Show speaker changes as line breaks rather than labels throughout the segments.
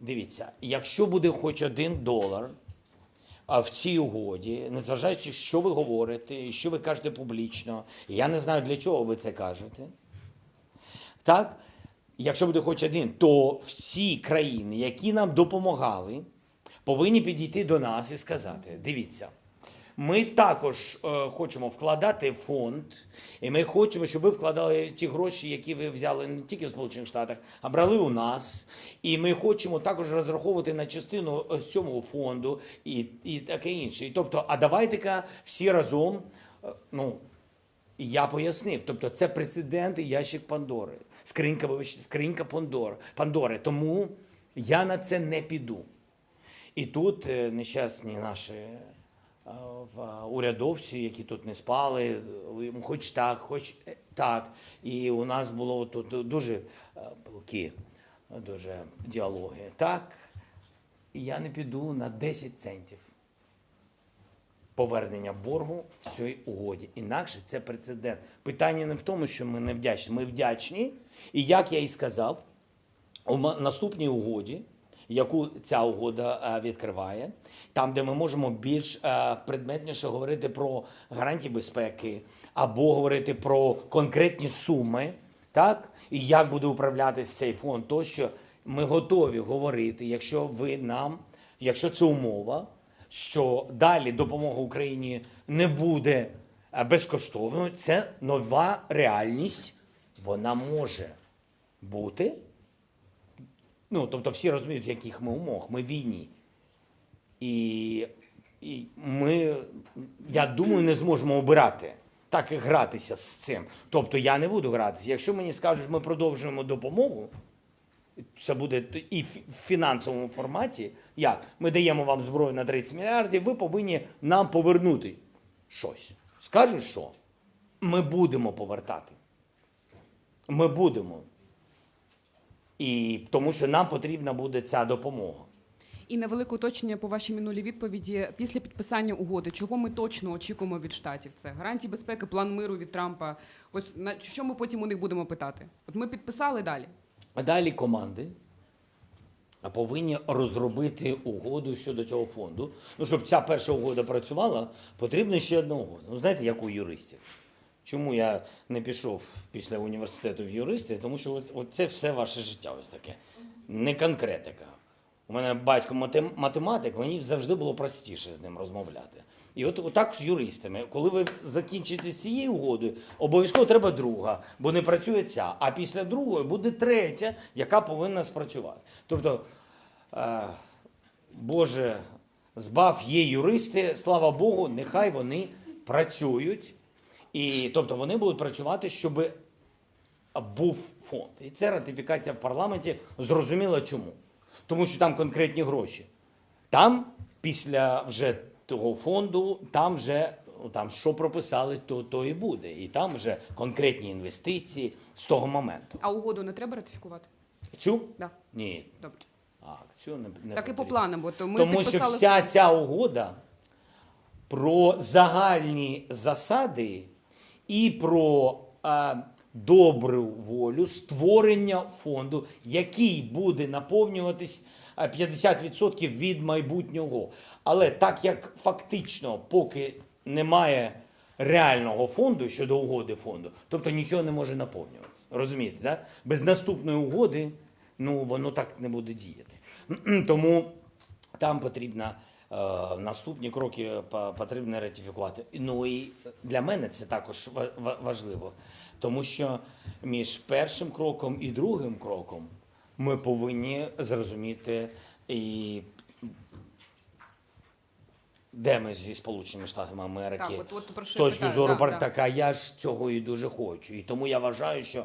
Дивіться, якщо буде хоч один долар в цій угоді, незважаючи, що ви говорите, що ви кажете публічно, я не знаю, для чого ви це кажете. Так, якщо буде хоч один, то всі країни, які нам допомагали, повинні підійти до нас і сказати: дивіться, ми також е, хочемо вкладати фонд, і ми хочемо, щоб ви вкладали ті гроші, які ви взяли не тільки в Сполучених Штатах, а брали у нас. І ми хочемо також розраховувати на частину е, з цього фонду і, і таке інше. І тобто, а давайте-ка всі разом. е, Ну, я пояснив, тобто це прецедент і ящик Пандори, скринька, скринька Пандор, Пандори. Тому я на це не піду. І тут е, нещасні наші е, в- урядовці, які тут не спали, е, хоч так, хоч е, так. І у нас було тут дуже е, палкі, дуже діалоги. Так, я не піду на 10 центів повернення боргу в цій угоді. Інакше це прецедент. Питання не в тому, що ми не вдячні. Ми вдячні. І як я і сказав, у наступній угоді, яку ця угода е, відкриває, там, де ми можемо більш е, предметніше говорити про гарантії безпеки або говорити про конкретні суми, так і як буде управлятися цей фонд, тощо ми готові говорити, якщо ви нам, якщо це умова, що далі допомога Україні не буде е, безкоштовною, це нова реальність. Вона може бути. Ну, тобто всі розуміють, в яких ми умовах. Ми в війні. І, і ми, я думаю, не зможемо обирати. Так і гратися з цим. Тобто я не буду гратися. Якщо мені скажуть, ми продовжуємо допомогу, це буде і в фінансовому форматі. Як? Ми даємо вам зброю на 30 мільярдів, ви повинні нам повернути щось. Скажуть, що? Ми будемо повертати. Ми будемо. І тому що нам потрібна буде ця допомога.
І невелике уточнення по вашій минулій відповіді. Після підписання угоди, чого ми точно очікуємо від штатів? Це гарантії безпеки, план миру від Трампа. Ось на що ми потім у них будемо питати? От ми підписали далі.
А далі команди повинні розробити угоду щодо цього фонду. Ну, щоб ця перша угода працювала, потрібна ще одна угода. Ну, знаєте, як у юристів. Чому я не пішов після університету в юристи? Тому що от, от це все ваше життя ось таке. Не конкретика. У мене батько матем- математик, мені завжди було простіше з ним розмовляти. І от отак з юристами, коли ви закінчите з цією угодою, обов'язково треба друга, бо не працює ця. А після другої буде третя, яка повинна спрацювати. Тобто, е, Боже, збав є юристи, слава Богу, нехай вони працюють. І тобто вони будуть працювати, щоб був фонд. І це ратифікація в парламенті. Зрозуміло чому. Тому що там конкретні гроші. Там, після вже того фонду, там вже ну, там, що прописали, то, то і буде. І там вже конкретні інвестиції з того моменту.
А угоду не треба ратифікувати?
Цю?
Да.
Ні.
Добре.
А, цю не, не
Так і по планам, бо то ми
Тому що вся ця угода про загальні засади і про а, добру волю створення фонду, який буде наповнюватись 50% від майбутнього. Але так як фактично, поки немає реального фонду щодо угоди фонду, тобто нічого не може наповнюватися. Розумієте, да? без наступної угоди ну, воно так не буде діяти. Тому там потрібно е, наступні кроки потрібно ратифікувати. Ну і для мене це також ва- ва- важливо, тому що між першим кроком і другим кроком ми повинні зрозуміти і. Де ми зі Сполученими Штатами Америки
Так, от- от
з точки
питаю,
зору
да,
я ж цього і дуже хочу. І тому я вважаю, що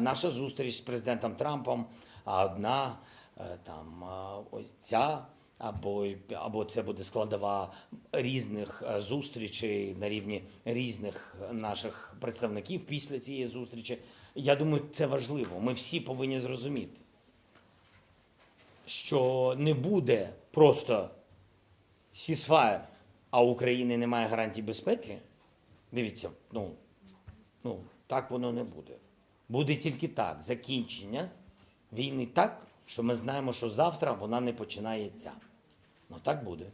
наша зустріч з президентом Трампом одна е, там ось ця. Або, або це буде складова різних е, зустрічей на рівні різних наших представників після цієї зустрічі. Я думаю, це важливо. Ми всі повинні зрозуміти, що не буде просто сісфаєр, а України немає гарантій безпеки. Дивіться, ну, ну так воно не буде. Буде тільки так. Закінчення війни так, що ми знаємо, що завтра вона не починається. Ну так буде.